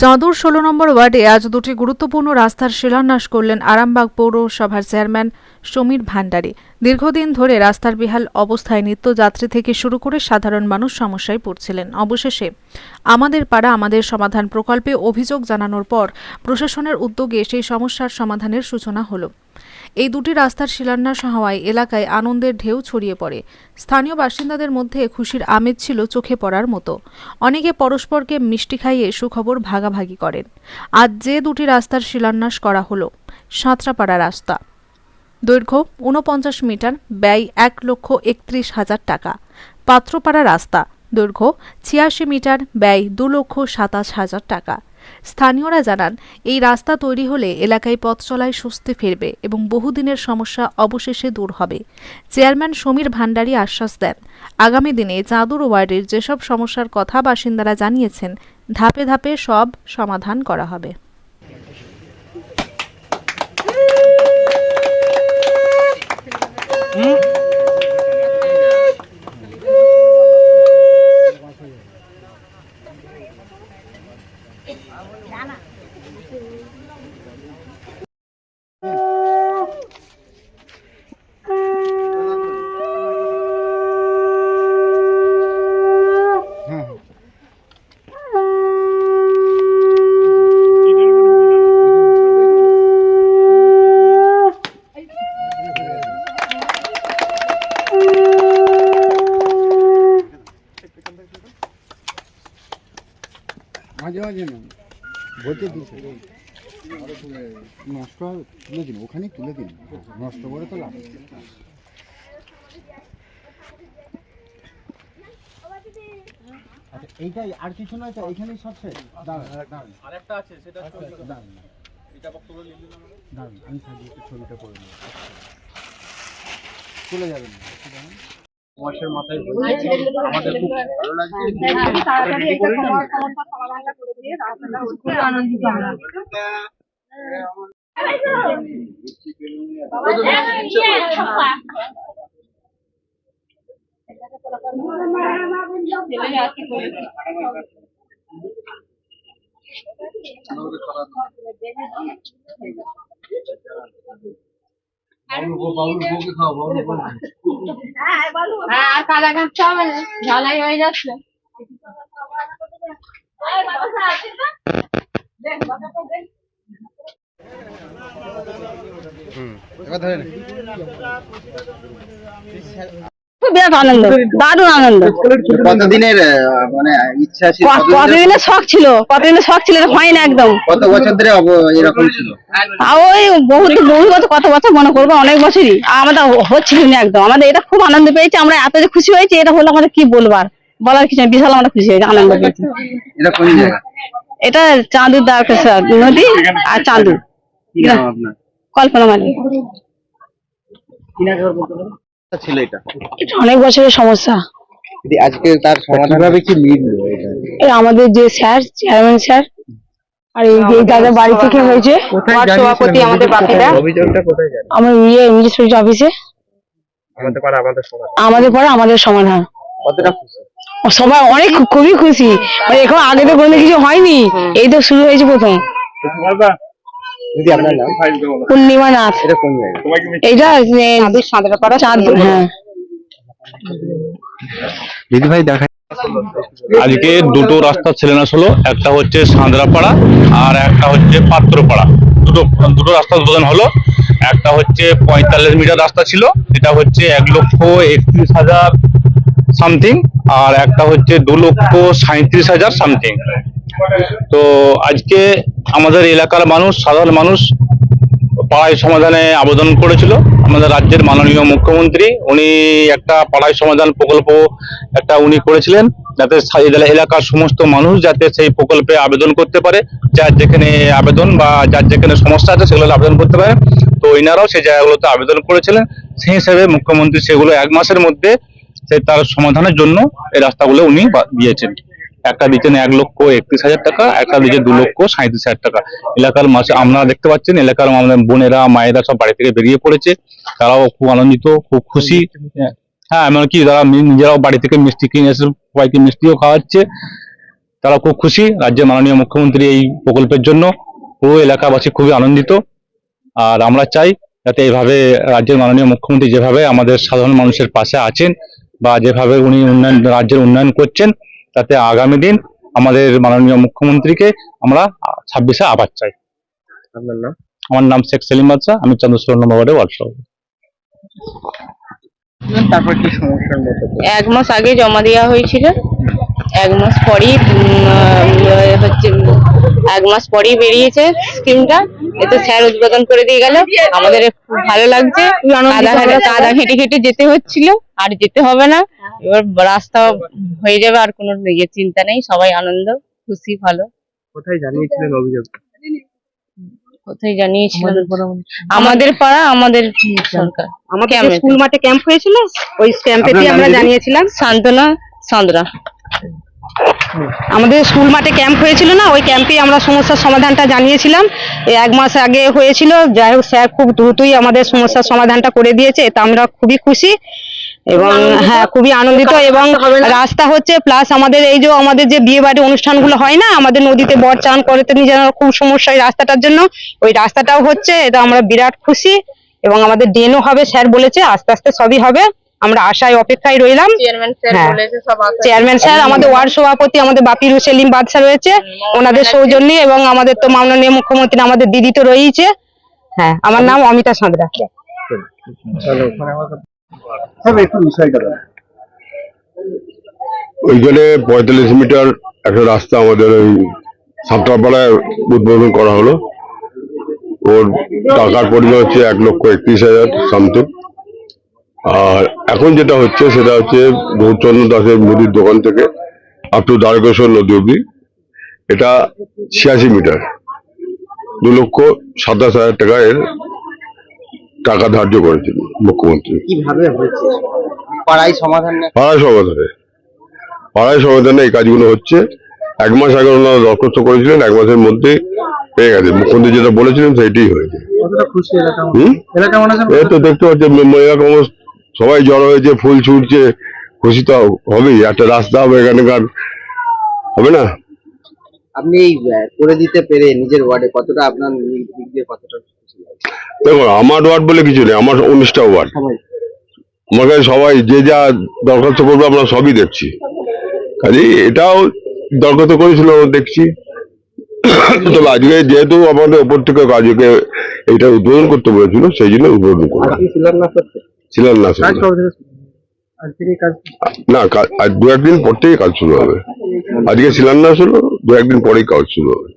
চাঁদুর ষোলো নম্বর ওয়ার্ডে আজ দুটি গুরুত্বপূর্ণ রাস্তার শিলান্যাস করলেন আরামবাগ পৌরসভার চেয়ারম্যান সমীর ভান্ডারী। দীর্ঘদিন ধরে রাস্তার বিহাল অবস্থায় নিত্যযাত্রী থেকে শুরু করে সাধারণ মানুষ সমস্যায় পড়ছিলেন। অবশেষে আমাদের পাড়া আমাদের সমাধান প্রকল্পে অভিযোগ জানানোর পর প্রশাসনের উদ্যোগে সেই সমস্যার সমাধানের সূচনা হলো। এই দুটি রাস্তার শিলান্যাস হওয়ায় এলাকায় আনন্দের ঢেউ ছড়িয়ে পড়ে। স্থানীয় বাসিন্দাদের মধ্যে খুশির আমেজ ছিল চোখে পড়ার মতো। অনেকে পরস্পরকে মিষ্টি খাইয়ে সুখবর ভাগাভাগি করেন। আজ যে দুটি রাস্তার শিলান্যাস করা হলো, সাঁতরাপাড়া রাস্তা। দৈর্ঘ্য ঊনপঞ্চাশ মিটার, ব্যয় এক লক্ষ একত্রিশ হাজার টাকা। পাত্রপাড়া রাস্তা, দৈর্ঘ্য ছিয়াশি মিটার, ব্যয় দু লক্ষ সাতাশ হাজার টাকা। স্থানীয়রা জানান, এই রাস্তা তৈরি হলে এলাকায় পথ চলায় স্বস্তি ফিরবে এবং বহুদিনের সমস্যা অবশেষে দূর হবে। চেয়ারম্যান সমীর ভান্ডারী আশ্বাস দেন, আগামী দিনে চাঁদুর ওয়ার্ডের যেসব সমস্যার কথা বাসিন্দারা জানিয়েছেন, ধাপে ধাপে সব সমাধান করা হবে। 맞아, 맞아. বলতে নষ্ট তুলে দিন ওখানে তুলে দিন। নষ্ট করে তো লাভ আচ্ছা এইটাই আর কিছু নয় তো এখানেই সব শেষ। দাঁড়ান আরেকটা আছে সেটা দাঁড়ান এটা বক্তব্য আমাদের দাঁড়ান আমি থাকি ছবিটা করে নেব চলে যাবেন। মাসের মাথায় হয়েছে আমাদের খুব ভালো লাগছে হ্যাঁ আর কাদা হবে না ঝালাই হয়ে যাচ্ছে। এবার ধরেন বিরাট আনন্দ দারুণ আনন্দ। কতদিনের মানে ইচ্ছা ছিল? কতদিনের- শখ ছিল? কতদিনের শখ ছিল হয় না একদম। কত বছর ধরে এরকম ছিল? ওই বহু বহু বছর কত বছর মনে করব? অনেক বছরই। আমাদের হচ্ছিল না একদম। আমাদের এটা খুব আনন্দ পেয়েছি আমরা এত যে খুশি হয়েছি এটা হলো আমাদের কি বলবার বলার কিছু নেই, বিশাল আমরা খুশি হয়েছি আনন্দ পেয়েছি। এটা কোন জায়গা? এটা চাঁদুর দ্বারকেশ্বর নদী আর চাঁদু কি কল্পনা মালিক। ছিল এটা? এটা অনেক বছরের সমস্যা। যদি আজকে তার সমাধান হবে কি মিললো এটা? এই আমাদের যে স্যার চেয়ারম্যান স্যার আর এই যে যাদের বাড়ি থেকে হয়েছে ওয়ার্ড সভাপতি আমাদের বাপিদা অভিযোগটা কোথায় যাবে আমার ইয়ে মিনিস্ট্রি অফিসে। আমাদের পাড়া আমাদের সমাধান। আমাদের পরে আমাদের সমাধান। কতটা খুশি? সবাই অনেক খুবই খুশি। মানে এখন আগে তো কোনো কিছু হয়নি। এই তো শুরু হয়েছে প্রথম। যদি আপনার নাম? পূর্ণিমা নাথ। এটা কোন জায়গা এইটা চাঁদ হ্যাঁ। দিদি ভাই দেখা আজকে দুটো রাস্তা ছেলেনাশ হলো একটা হচ্ছে সাঁতরাপাড়া আর একটা হচ্ছে পাত্রপাড়া। দুটো দুটো রাস্তা উদ্বোধন হলো। একটা হচ্ছে পঁয়তাল্লিশ মিটার রাস্তা ছিল এটা হচ্ছে এক লক্ষ একত্রিশ হাজার সামথিং আর একটা হচ্ছে দু লক্ষ সাঁত্রিশ হাজার সামথিং তো আজকে আমাদের এলাকার মানুষ, সাধারণ মানুষ পাড়ায় সমাধানে আবেদন করেছিল। আমাদের রাজ্যের মাননীয় মুখ্যমন্ত্রী, উনি একটা পাড়ায় সমাধান প্রকল্প একটা উনি করেছিলেন, যাতে এলাকার সমস্ত মানুষ যাতে সেই প্রকল্পে আবেদন করতে পারে, যার যেখানে আবেদন বা যার যেখানে সমস্যা আছে সেগুলো আবেদন করতে পারে। তো ইনারাও সেই জায়গাগুলোতে আবেদন করেছিলেন। সেই হিসেবে মুখ্যমন্ত্রী সেগুলো এক মাসের মধ্যে সে তার সমাধানের জন্য এই রাস্তাগুলো উনি দিয়েছেন। একটা দিচ্ছেন এক লক্ষ একত্রিশ হাজার টাকা, একটা দিচ্ছে দু লক্ষ সাঁত্রিশ হাজার টাকা। এলাকার মাসে আপনারা দেখতে পাচ্ছেন, এলাকার আমাদের বোনেরা, মায়েরা সব বাড়ি থেকে বেরিয়ে পড়েছে। তারাও খুব আনন্দিত, খুব খুশি। হ্যাঁ এমনকি তারা নিজেরাও বাড়ি থেকে মিষ্টি কিনে এসে সবাইকে মিষ্টিও খাওয়াচ্ছে। তারা খুব খুশি। রাজ্যের মাননীয় মুখ্যমন্ত্রী এই প্রকল্পের জন্য। পুরো এলাকাবাসী খুবই আনন্দিত। আর আমরা চাই যাতে এইভাবে রাজ্যের মাননীয় মুখ্যমন্ত্রী যেভাবে আমাদের সাধারণ মানুষের পাশে আছেন বা যেভাবে উনি উন্নয়ন রাজ্যের উন্নয়ন করছেন তাতে আগামী দিন আমাদের মাননীয় মুখ্যমন্ত্রীকে আমরা ছাব্বিশে আবার চাই। আপনার নাম? আমার নাম শেখ সেলিম বাদশাহ আমি চন্দ্রশোর নম্বর ওয়ার্ডে ওয়ার্ড সভাপতি। তারপর কি সমস্যার মধ্যে এক মাস আগে জমা দেওয়া হয়েছিল। এক মাস পরেই হচ্ছে এক মাস পরেই বেরিয়েছে স্কিমটা। এতে স্যার উদ্বোধন করে দিয়ে গেল। আমাদের খুব ভালো লাগছে। কাদা ঘেটে ঘেটে যেতে হচ্ছিল। আর যেতে হবে না। এবার রাস্তা হয়ে যাবে আর কোনো ইয়ে চিন্তা নেই। সবাই আনন্দ খুশি ভালো। কোথায় জানিয়েছিলেন অভিযোগ? কোথায় আমাদের পাড়া আমাদের সরকার। আমাদের স্কুল মাঠে ক্যাম্প হয়েছিল ওই ক্যাম্পেতে আমরা জানিয়েছিলাম। সান্ত্বনা সান্দ্রা আমাদের স্কুল মাঠে ক্যাম্প হয়েছিল না ওই ক্যাম্পে আমরা সমস্যার সমাধানটা জানিয়েছিলাম। এক মাস আগে হয়েছিল যাই হোক স্যার খুব দ্রুতই আমাদের সমস্যার সমাধানটা করে দিয়েছে এতে আমরা খুবই খুশি এবং হ্যাঁ খুবই আনন্দিত এবং রাস্তা হচ্ছে প্লাস আমাদের এই যে আমাদের যে বিয়ে বাড়ি অনুষ্ঠানগুলো হয় না আমাদের নদীতে বর চান করতে নিয়ে যাওয়ার খুব সমস্যা এই রাস্তাটার জন্য ওই রাস্তাটাও হচ্ছে এটা আমরা বিরাট খুশি এবং আমাদের ড্রেনও হবে স্যার বলেছে আস্তে আস্তে সবই হবে। আমরা আশায় অপেক্ষায় রইলাম। চেয়ারম্যান স্যার হ্যাঁ। আমাদের ওয়ার্ড সভাপতি আমাদের বাপিরু সেলিম বাদশা রয়েছে ওনাদের সৌজন্যে এবং আমাদের তো মাননীয় মুখ্যমন্ত্রী আমাদের দিদি তো রয়েছে হ্যাঁ আমার নাম অমিতা সাঁতরা। বিষয়টা বলুন। ওইখানে পঁয়তাল্লিশ মিটার একটা রাস্তা আমাদের ওই সাতটাপাড়ায় উদ্বোধন করা হলো। ওর টাকার পরিমাণ হচ্ছে এক লক্ষ একত্রিশ হাজার সামথিং। আর এখন যেটা হচ্ছে সেটা হচ্ছে গৌরচন্দ্র দাসের মুদির দোকান থেকে আপ টু দ্বারকেশ্বর নদী অব্দি এটা ছিয়াশি মিটার। দু লক্ষ সাতাশ হাজার টাকা এর টাকা ধার্য করেছেন মুখ্যমন্ত্রী। কীভাবে হয়েছে? পাড়ায় সমাধান পাড়ায় সমাধানে। পাড়ায় সমাধানে এই কাজগুলো হচ্ছে। এক মাস আগে ওনারা দরখাস্ত করেছিলেন এক মাসের মধ্যে পেয়ে গেছে। মুখ্যমন্ত্রী যেটা বলেছিলেন সেইটাই হয়েছে। এই তো দেখতে পাচ্ছি মহিলা কমস সবাই জড়ো হয়েছে ফুল ছুটছে খুশি তো হবেই একটা রাস্তা হবে এখানকার হবে না? আপনি এই করে দিতে পেরে নিজের ওয়ার্ডে কতটা আপনার দিক দিয়ে কতটা দেখো আমার ওয়ার্ড বলে কিছু নেই আমার উনিশটা ওয়ার্ড। আমার কাছে সবাই যে যা দরখাস্ত করবে আমরা সবই দেখছি। কাজে এটাও দরখাস্ত করেছিল দেখছি। তবে আজকে যেহেতু আমাদের ওপর থেকে আজকে এটা উদ্বোধন করতে বলেছিল সেই জন্য উদ্বোধন করলাম। আপনি না না কা- আজ দু একদিন পর থেকে কাজ শুরু হবে। আজকে শিলান্যাস হলো দু একদিন পরেই কাজ শুরু হবে।